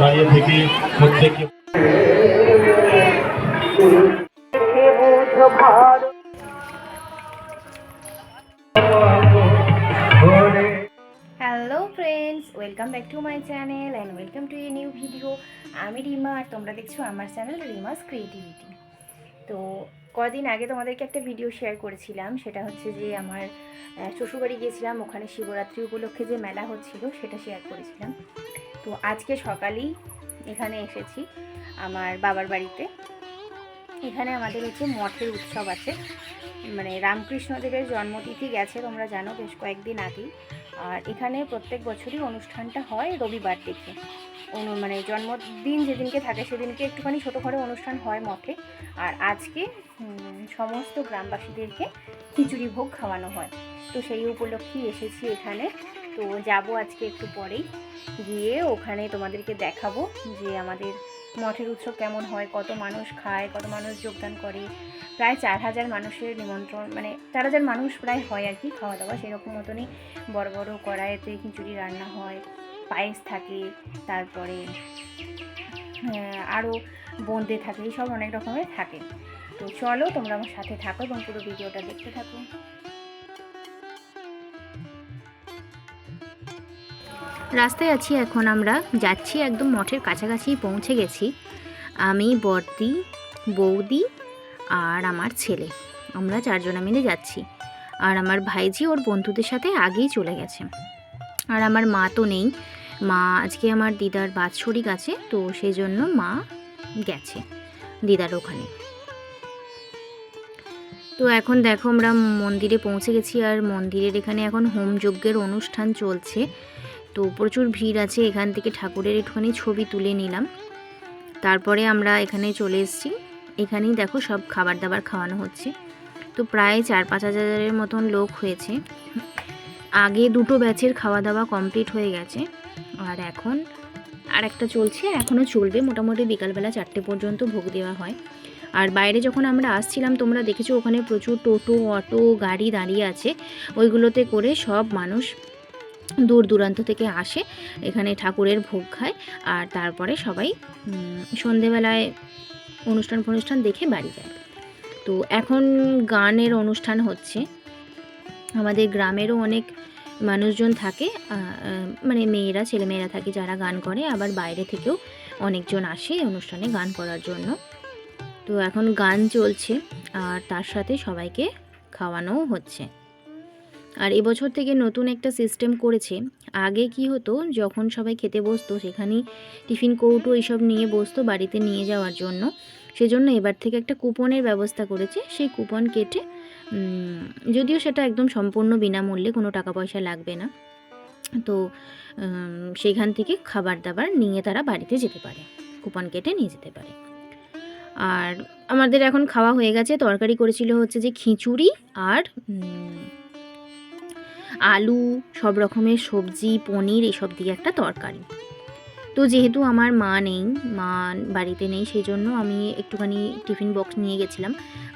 দাঁড়িয়ে থেকে প্রত্যেককে hello friends welcome back to my channel and welcome to a new video আমি রিমা আর তোমরা দেখছ আমার চ্যানেল রিমাস ক্রিয়েটিভিটি তো কদিন আগে তোমাদেরকে একটা ভিডিও শেয়ার করেছিলাম। সেটা হচ্ছে যে আমার শ্বশুরবাড়ি গিয়েছিলাম। ওখানে শিবরাত্রি উপলক্ষে যে মেলা হচ্ছিল, সেটা শেয়ার করেছিলাম। তো আজকে সকালেই এখানে এসেছি আমার বাবার বাড়িতে। এখানে আমাদের হচ্ছে মঠের উৎসব আছে। মানে রামকৃষ্ণদেবের জন্মতিথি গেছে তোমরা জানো বেশ কয়েকদিন আগেই। আর এখানে প্রত্যেক বছরই অনুষ্ঠানটা হয় রবিবার দেখে অনু মানে জন্মদিন যেদিনকে থাকে সেদিনকে একটুখানি ছোটো করে অনুষ্ঠান হয় মঠে। আর আজকে সমস্ত গ্রামবাসীদেরকে খিচুড়ি ভোগ খাওয়ানো হয়। তো সেই উপলক্ষেই এসেছি এখানে। তো যাব আজকে একটু পরেই। গিয়ে ওখানে তোমাদেরকে দেখাবো যে আমাদের মঠের উৎসব কেমন হয়, কত মানুষ খায়, কত মানুষ যোগদান করে। প্রায় চার হাজার মানুষের নিমন্ত্রণ মানে চার হাজার মানুষ প্রায় হয় আর কি খাওয়া দাওয়া সেরকম মতনই বড় বড় কড়াইতে খিচুড়ি রান্না হয়, পায়েস থাকে, তারপরে আরও বোঁদে থাকে এইসব অনেক রকমের থাকে। তো চলো তোমরা আমার সাথে থাকো এবং পুরো ভিডিওটা দেখতে থাকো। রাস্তায় আছি এখন আমরা। যাচ্ছি একদম মঠের কাছাকাছি পৌঁছে গেছি। আমি, বর্দি, বৌদি আর আমার ছেলে। আমরা চারজনা মিলে যাচ্ছি। আর আমার ভাইজি ওর বন্ধুদের সাথে আগেই চলে গেছে। আর আমার মা তো নেই। মা আজকে আমার দিদার বাৎসরিক আছে, তো সেই জন্য মা গেছে দিদার ওখানে। তো এখন দেখো আমরা মন্দিরে পৌঁছে গেছি। আর মন্দিরের এখানে এখন হোম যজ্ঞের অনুষ্ঠান চলছে। তো প্রচুর ভিড় আছে, এখান থেকে ঠাকুরের একটুখানি ছবি তুলে নিলাম। তারপরে আমরা এখানে চলে এসেছি। এখানেই দেখো সব খাবার দাবার খাওয়ানো হচ্ছে। তো প্রায় চার পাঁচ হাজারের মতন লোক হয়েছে। আগে দুটো ব্যাচের খাওয়া দাওয়া কমপ্লিট হয়ে গেছে। আর এখন আর একটা চলছে এখনও চলবে। মোটামুটি বিকালবেলা চারটে পর্যন্ত ভোগ দেওয়া হয়। আর বাইরে যখন আমরা আসছিলাম, তোমরা দেখেছ ওখানে প্রচুর টোটো, অটো, গাড়ি দাঁড়িয়ে আছে। ওইগুলোতে করে সব মানুষ দূর দূরান্ত থেকে আসে, এখানে ঠাকুরের ভোগ খায় আর তারপরে সবাই সন্ধেবেলায় অনুষ্ঠান ফনুষ্ঠান দেখে বাড়ি যায়। তো এখন গানের অনুষ্ঠান হচ্ছে। আমাদের গ্রামেরও অনেক মানুষজন থাকে মানে মেয়েরা, ছেলেমেয়েরা থাকে যারা গান করে, আবার বাইরে থেকেও অনেকজন আসে অনুষ্ঠানে গান করার জন্য। তো এখন গান চলছে আর তার সাথে সবাইকে খাওয়ানোও হচ্ছে। আর এবছর থেকে নতুন একটা সিস্টেম করেছে। আগে কি হতো, যখন সবাই খেতে বসতো, সেখানেই টিফিন, কৌটো এইসব নিয়ে বসতো বাড়িতে নিয়ে যাওয়ার জন্য। সেজন্য এবার থেকে একটা কুপনের ব্যবস্থা করেছে। সেই কুপন কেটে যদিও সেটা একদম সম্পূর্ণ বিনামূল্যে, কোনো টাকা পয়সা লাগবে না। তো সেখান থেকে খাবার দাবার নিয়ে তারা বাড়িতে যেতে পারে। কুপন কেটে নিয়ে যেতে পারে। আর আমাদের এখন খাওয়া হয়ে গেছে। তরকারি করেছিল হচ্ছে যে খিচুড়ি আর আলু, সব রকমের সবজি, পনির এসব দিয়ে একটা তরকারি। তো যেহেতু আমার মা নেই, মা বাড়িতে নেই, সেই জন্য আমি একটুখানি টিফিন বক্স নিয়ে গেছিলাম।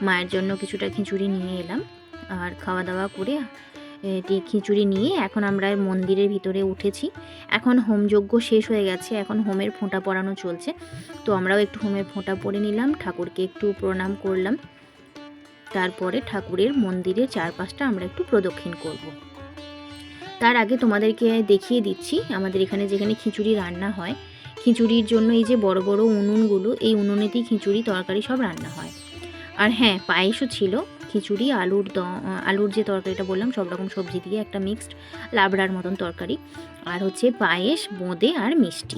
মায়ের জন্য কিছুটা খিচুড়ি নিয়ে এলাম। আর খাওয়া দাওয়া করে খিচুড়ি নিয়ে এখন আমরা মন্দিরের ভিতরে উঠেছি। এখন হোমযজ্ঞ শেষ হয়ে গেছে, এখন হোমের ফোঁটা পরানো চলছে। তো আমরাও একটু হোমের ফোঁটা পরে নিলাম, ঠাকুরকে একটু প্রণাম করলাম। তারপরে ঠাকুরের মন্দিরের চারপাশটা আমরা একটু প্রদক্ষিণ করব। তার আগে তোমাদেরকে দেখিয়ে দিচ্ছি, আমাদের এখানে যেখানে খিচুড়ি রান্না হয়, খিচুড়ির জন্য এই যে বড় বড় উনুনগুলো, এই উনুনেতেই খিচুড়ি, তরকারি সব রান্না হয়। আর হ্যাঁ পায়েসও ছিল, খিচুড়ি, আলুর দ- আলুর যে তরকারিটা বললাম, সব রকম সবজি দিয়ে একটা মিক্সড লাবড়ার মতন তরকারি। আর হচ্ছে পায়েস, বোঁদে আর মিষ্টি।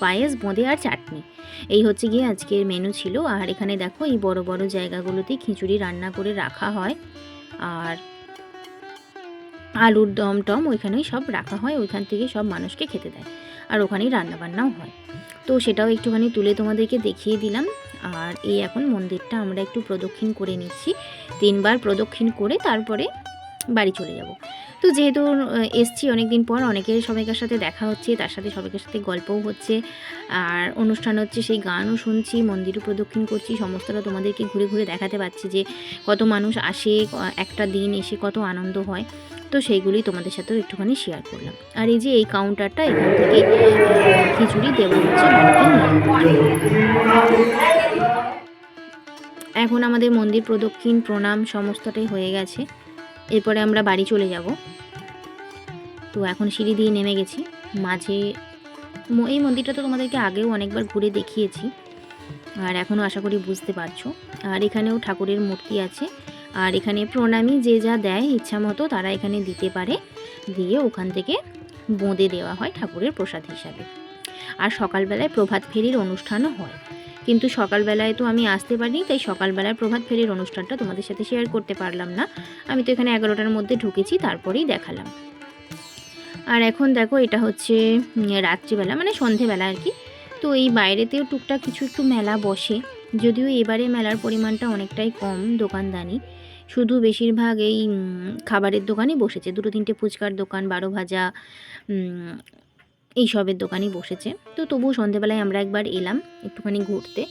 পায়েস, বোঁদে আর চাটনি। এই হচ্ছে গিয়ে আজকের মেনু ছিল। আর এখানে দেখো, এই বড় বড় জায়গাগুলোতেই খিচুড়ি রান্না করে রাখা হয়। আর আলুর দম টম ওইখানেই সব রাখা হয়, ওইখান থেকে সব মানুষকে খেতে দেয়। আর ওখানেই রান্নাবান্নাও হয়। তো সেটাও একটুখানি তুলে তোমাদেরকে দেখিয়ে দিলাম। আর এই এখন মন্দিরটা আমরা একটু প্রদক্ষিণ করে নিচ্ছি। তিনবার প্রদক্ষিণ করে তারপরে বাড়ি চলে যাব। তো যেহেতু এসছি অনেক দিন পর অনেকের সবাইকার সাথে দেখা হচ্ছে, তার সাথে সবাইকার সাথে গল্পও হচ্ছে। আর অনুষ্ঠান হচ্ছে, সেই গানও শুনছি, মন্দিরও প্রদক্ষিণ করছি, সমস্তটা তোমাদেরকে ঘুরে ঘুরে দেখাতে পাচ্ছি যে কত মানুষ আসে একটা দিন এসে কত আনন্দ হয়। তো সেইগুলি তোমাদের সাথেও একটুখানি শেয়ার করলাম। আর এই যে এই কাউন্টারটা এখান থেকে খিচুড়ি দেওয়া হচ্ছে এখন আমাদের মন্দির প্রদক্ষিণ, প্রণাম, সমস্তটাই হয়ে গেছে। এরপরে আমরা বাড়ি চলে যাব। তো এখন সিঁড়ি দিয়ে নেমে গেছি। মাঝে এই মন্দিরটা তো তোমাদেরকে আগেও অনেকবার ঘুরে দেখিয়েছি। আর এখনও আশা করি বুঝতে পারছ। আর এখানেও ঠাকুরের মূর্তি আছে। আর এখানে প্রণামী যে যা দেয় ইচ্ছা মতো তারা এখানে দিতে পারে। দিয়ে ওখান থেকে বোঁদে দেওয়া হয় ঠাকুরের প্রসাদ হিসাবে। আর সকালবেলায় প্রভাত ফেরির অনুষ্ঠানও হয়। কিন্তু সকালবেলায় তো আমি আসতে পারিনি, তাই সকালবেলায় প্রভাত ফেরির অনুষ্ঠানটা তোমাদের সাথে শেয়ার করতে পারলাম না। আমি তো এখানে এগারোটার মধ্যে ঢুকেছি, তারপরেই দেখালাম। আর এখন দেখো, এটা হচ্ছে রাত্রিবেলা মানে সন্ধেবেলা আর কি। তো এই বাইরেতেও টুকটাক কিছু একটু মেলা বসে, যদিও এবারে মেলার পরিমাণটা অনেকটাই কম দোকানদানি। শুধু বেশিরভাগ এই খাবারের দোকানই বসেছে, দুটো তিনটে ফুচকার দোকান, বারো ভাজা এইসবের দোকানই বসেছে। তবুও সন্ধেবেলায় আমরা একবার এলাম একটুখানি ঘুরতে।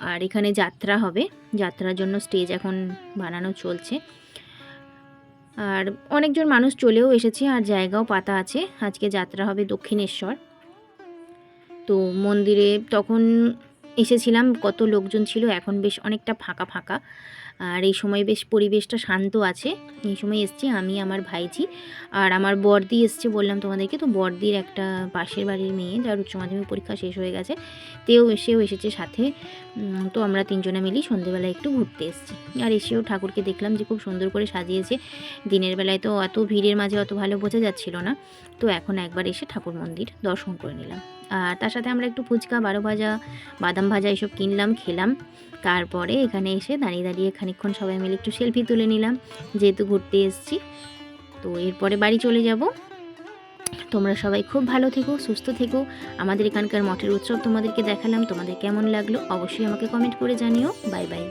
আর এখানে যাত্রা হবে। যাত্রার জন্য স্টেজ এখন বানানো চলছে। আর অনেকজন মানুষ চলেও এসেছে আর জায়গাও পাতা আছে। আজকে যাত্রা হবে দক্ষিণেশ্বর। তো মন্দিরে তখন এসেছিলাম, কত লোকজন ছিল, এখন বেশ অনেকটা ফাঁকা ফাঁকা। আর এই সময় বেশ পরিবেশটা শান্ত আছে। এই সময় এসছি আমি, আমার ভাইজি আর আমার বর্দি এসছে বললাম তোমাদেরকে। তো বর্দির একটা পাশের বাড়ির মেয়ে, যার উচ্চ মাধ্যমিক পরীক্ষা শেষ হয়ে গেছে, তেও এসেও এসেছে সাথে। তো আমরা তিনজনে মিলেই সন্ধেবেলায় একটু ঘুরতে এসেছি। আর এসেও ঠাকুরকে দেখলাম যে খুব সুন্দর করে সাজিয়েছে। দিনের বেলায় তো অত ভিড়ের মাঝে অত ভালো বোঝা যাচ্ছিল না। তো এখন একবার এসে ঠাকুর মন্দির দর্শন করে নিলাম। আর তার সাথে আমরা একটু ফুচকা, বারো ভাজা, বাদাম ভাজা এসব কিনলাম, খেলাম। তারপরে এখানে এসে দাঁড়িয়ে দাঁড়িয়ে খানিকক্ষণ সবাই মিলে একটু সেলফি তুলে নিলাম। যেহেতু ঘুরতে এসেছি, তো এরপরে বাড়ি চলে যাব। তোমরা সবাই খুব ভালো থেকো, সুস্থ থেকো। আমাদের এখানকার মঠের উৎসব তোমাদেরকে দেখালাম, তোমাদের কেমন লাগল অবশ্যই আমাকে কমেন্ট করে জানিও। Bye bye